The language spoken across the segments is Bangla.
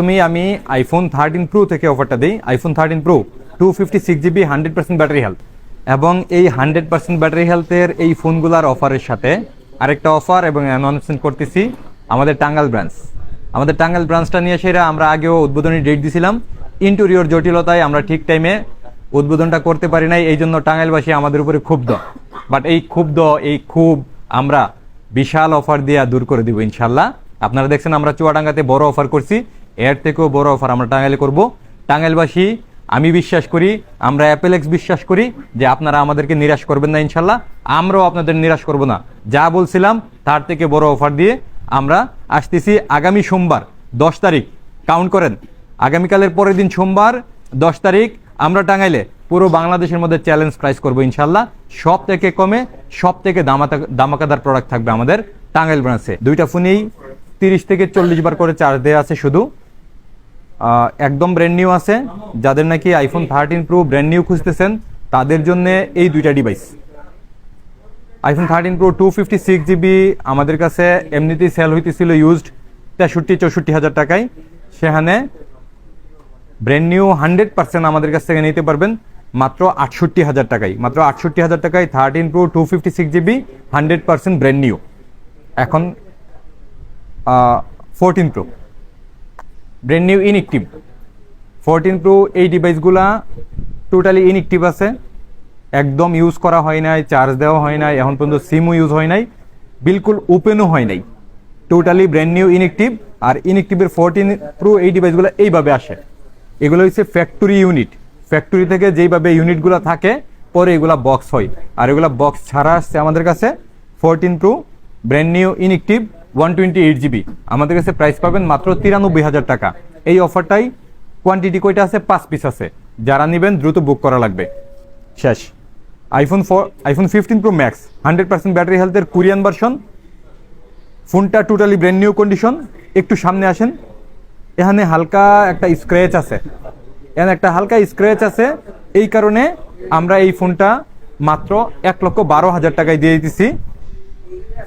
প্রথমেই আমি আইফোন থার্টিন প্রো থেকে অফারটা দিই। IPhone thirteen pro two fifty six GB hundred percent battery health এবং এই হান্ড্রেড পার্সেন্ট ব্যাটারি হেলথের এই ফোনগুলোর অফারের সাথে আরেকটা অফার এবং অ্যানাউন্সমেন্ট করতেছি আমাদের টাঙ্গাল ব্রাঞ্চ আমাদের টাঙ্গাল ব্রাঞ্চটা নিয়ে সেরা আমরা আগেও উদ্বোধনী ডেট দিছিলাম। ইন্টেরিয়র জটিলতায় আমরা ঠিক টাইমে উদ্বোধনটা করতে পারি নাই, এই জন্য টাঙ্গাইলবাসী আমাদের উপরে ক্ষুব্ধ। বাট এই ক্ষুব্ধ, এই খুব আমরা বিশাল অফার দিয়ে দূর করে দিব ইনশাল্লাহ। আপনারা দেখছেন আমরা চুয়াডাঙ্গাতে বড় অফার করছি। এর থেকেও বড় অফার আমরা টাঙ্গাইলে করব। টাঙ্গাইলবাসী, আমি বিশ্বাস করি, আমরা অ্যাপেলেক্স বিশ্বাস করি যে আপনারা আমাদেরকে নিরাশ করবেন না ইনশাল্লাহ। আমরাও আপনাদের নিরাশ করব না। যা বলছিলাম, তার থেকে বড় অফার দিয়ে আমরা আসতেছি আগামী সোমবার, দশ তারিখ। কাউন্ট করেন। আগামীকালের পরের দিন সোমবার, দশ তারিখ, আমরা টাঙ্গাইলে পুরো বাংলাদেশের মধ্যে চ্যালেঞ্জ প্রাইস করব ইনশাল্লাহ। সব থেকে কমে সব থেকে দামাতা দামাকাদার প্রোডাক্ট থাকবে আমাদের টাঙ্গাইল ব্রাঞ্চে দুইটা ফোনেই তিরিশ থেকে চল্লিশ বার করে চার্জ দেওয়া আছে শুধু। একদম ব্র্যান্ড নিউ আছে। যাদের নাকি iPhone thirteen pro brand new খুঁজতেছেন, তাদের জন্য এই দুইটা device iPhone thirteen pro two fifty six GB আমাদের কাছে এমনিতেই সেল হইতেছিল ইউজড তেষট্টি, চৌষট্টি হাজার টাকায়। সেখানে ব্র্যান্ড নিউ হান্ড্রেড পার্সেন্ট আমাদের কাছ থেকে নিতে পারবেন, মাত্র আটষট্টি হাজার টাকায়। মাত্র আটষট্টি হাজার টাকায় thirteen pro two fifty six GB hundred percent brand new এখন fourteen pro brand new inactive fourteen pro এই ডিভাইসগুলা টোটালি ইনএক্টিভ আছে। একদম ইউজ করা হয় নাই চার্জ দেওয়া হয় নাই, এখন পর্যন্ত সিমও ইউজ হয় নাই, বিলকুল ওপেনও হয় নাই। টোটালি ব্র্যান্ড নিউ ইনএক্টিভ আর ইনএক্টিভের ফোরটিন প্রো এই ডিভাইসগুলো এইভাবে আসে। এগুলো হচ্ছে ফ্যাক্টরি ইউনিট ফ্যাক্টরি থেকে যেইভাবে ইউনিটগুলো থাকে, পরে এগুলা বক্স হয়। আর এগুলা বক্স ছাড়া আসছে আমাদের কাছে। Fourteen pro brand new inactive one twenty eight GB আমাদের কাছে প্রাইস পাবেন মাত্র তিরানব্বই হাজার টাকা। এই অফারটাই কোয়ান্টিটি কয়টা আছে? পাঁচ পিস আছে। যারা নেবেন দ্রুত বুক করা লাগবে। শেষ। IPhone four iPhone fifteen pro max hundred percent battery হেলথের কোরিয়ান ভার্সন ফোনটা টোটালি ব্র্যান্ড নিউ কন্ডিশন একটু সামনে আসেন। এখানে হালকা একটা স্ক্র্যাচ আছে। এখানে একটা হালকা স্ক্র্যাচ আছে। এই কারণে আমরা এই ফোনটা মাত্র এক লক্ষ বারো হাজার টাকায় দিয়ে দিতেছি।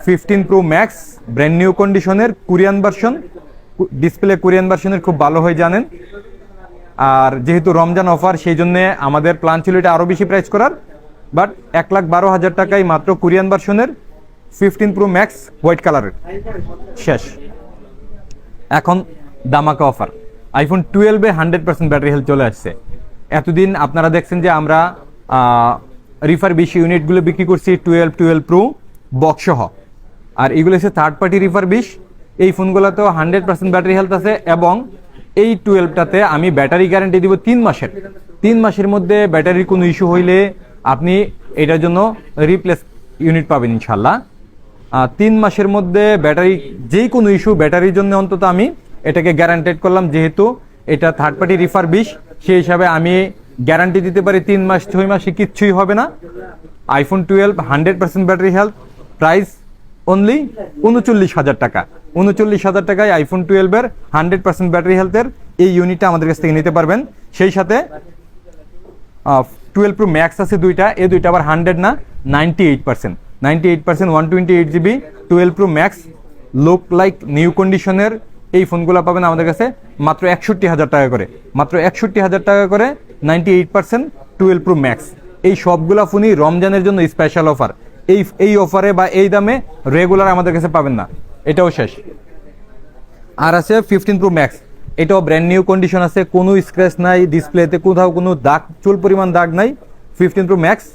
Fifteen pro max brand new কন্ডিশনের কোরিয়ান ভার্সন ডিসপ্লে কোরিয়ান ভার্সনের খুব ভালো হয় জানেন। আর যেহেতু রমজান অফার সেই জন্য আমাদের প্ল্যান ছিল এটা আরও বেশি প্রাইস করার। বাট এক লাখ বারো হাজার টাকায় মাত্র কোরিয়ান ভার্সনের ফিফটিন প্রো ম্যাক্স হোয়াইট কালারের শেষ। এখন দামাকা অফার আইফোন টুয়েলভে হান্ড্রেড পার্সেন্ট ব্যাটারি হেলথ চলে আসছে। এতদিন আপনারা দেখছেন যে আমরা রিফার বেশি ইউনিটগুলো বিক্রি করছি টুয়েলভ টুয়েলভ প্রো বক্সসহ আর এগুলো হচ্ছে থার্ড পার্টি রিফার বিশ এই ফোনগুলোতেও হান্ড্রেড পার্সেন্ট ব্যাটারি হেলথ আছে এবং এই টুয়েলভটাতে আমি ব্যাটারি গ্যারান্টি দিব তিন মাসের। তিন মাসের মধ্যে ব্যাটারির কোনো ইস্যু হইলে আপনি এটার জন্য রিপ্লেস ইউনিট পাবেন ইনশাল্লাহ তিন মাসের মধ্যে ব্যাটারি যেই কোনো ইস্যু ব্যাটারির জন্য অন্তত আমি এটাকে গ্যারান্টেড করলাম যেহেতু এটা থার্ড পার্টি রিফার বিশ সেই হিসাবে আমি গ্যারান্টি দিতে পারি তিন মাস, ছয় মাসে কিচ্ছুই হবে না। IPhone twelve hundred percent battery health price only উনচল্লিশ হাজার টাকা। উনচল্লিশ হাজার টাকায় আইফোন টুয়েলভের হান্ড্রেড পার্সেন্ট ব্যাটারি হেলথের এই ইউনিটটা আমাদের কাছ থেকে নিতে পারবেন। সেই সাথে টুয়েলভ প্রো ম্যাক্স আছে দুইটা, এই দুইটা আবার হান্ড্রেড না ninety eight percent ninety eight percent one twenty eight GB twelve pro max look like new কন্ডিশনের এই ফোনগুলো পাবেন আমাদের কাছে মাত্র একষট্টি হাজার টাকা করে। মাত্র একষট্টি হাজার টাকা করে ninety eight percent twelve pro max এই সবগুলা ফোনই রমজানের জন্য স্পেশাল অফার এই এই অফারে বা এই দামে রেগুলার আমাদের কাছে পাবেন না। এটাও শেষ। আর আছে ফিফটিন প্রো ম্যাক্স এটাও ব্র্যান্ড নিউ কন্ডিশন আছে, কোনো স্ক্র্যাচ নাই ডিসপ্লেতে কোথাও কোনো দাগ, চুল পরিমাণ দাগ নাই। Fifteen pro max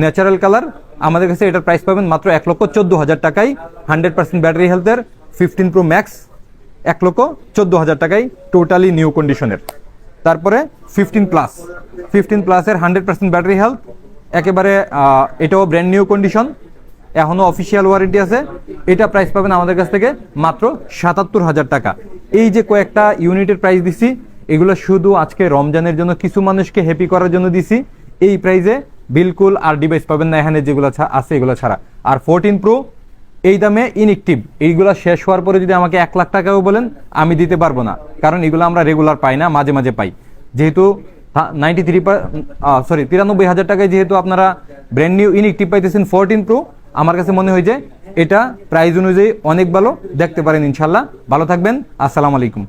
natural colour আমাদের কাছে এটার প্রাইস পাবেন মাত্র এক লক্ষ চোদ্দ হাজার টাকায়। হান্ড্রেড পার্সেন্ট ব্যাটারি হেলথের ফিফটিন প্রো ম্যাক্স এক লক্ষ চোদ্দ হাজার টাকায় টোটালি নিউ কন্ডিশনের তারপরে ফিফটিন প্লাস ফিফটিন প্লাসের হান্ড্রেড পার্সেন্ট ব্যাটারি হেলথ একেবারে এটাও ব্র্যান্ড নিউ কন্ডিশন এখনও অফিসিয়াল ওয়ারেন্টি আছে। এটা প্রাইস পাবেন আমাদের কাছ থেকে মাত্র সাতাত্তর হাজার টাকা। এই যে কয়েকটা ইউনিটের প্রাইস দিছি, এগুলো শুধু আজকে রমজানের জন্য কিছু মানুষকে হ্যাপি করার জন্য দিছি। এই প্রাইজে বিলকুল আর ডিভাইস পাবেন না, এখানে যেগুলো আছে এগুলো ছাড়া। আর ফোরটিন প্রো এই দামে ইনএক্টিভ এইগুলো শেষ হওয়ার পরে যদি আমাকে এক লাখ টাকাও বলেন, আমি দিতে পারব না। কারণ এগুলো আমরা রেগুলার পাই না, মাঝে মাঝে পাই। যেহেতু নাইনটি থ্রি সরি তিরানব্বই হাজার টাকায় যেহেতু আপনারা ব্র্যান্ড নিউ ইনএক্টিভ পাইতেছেন ফোরটিন প্রো আমার কাছে মনে হয় যে এটা প্রাইজ অনুযায়ী অনেক ভালো, দেখতে পারেন ইনশাল্লাহ ভালো থাকবেন, আসসালামু আলাইকুম।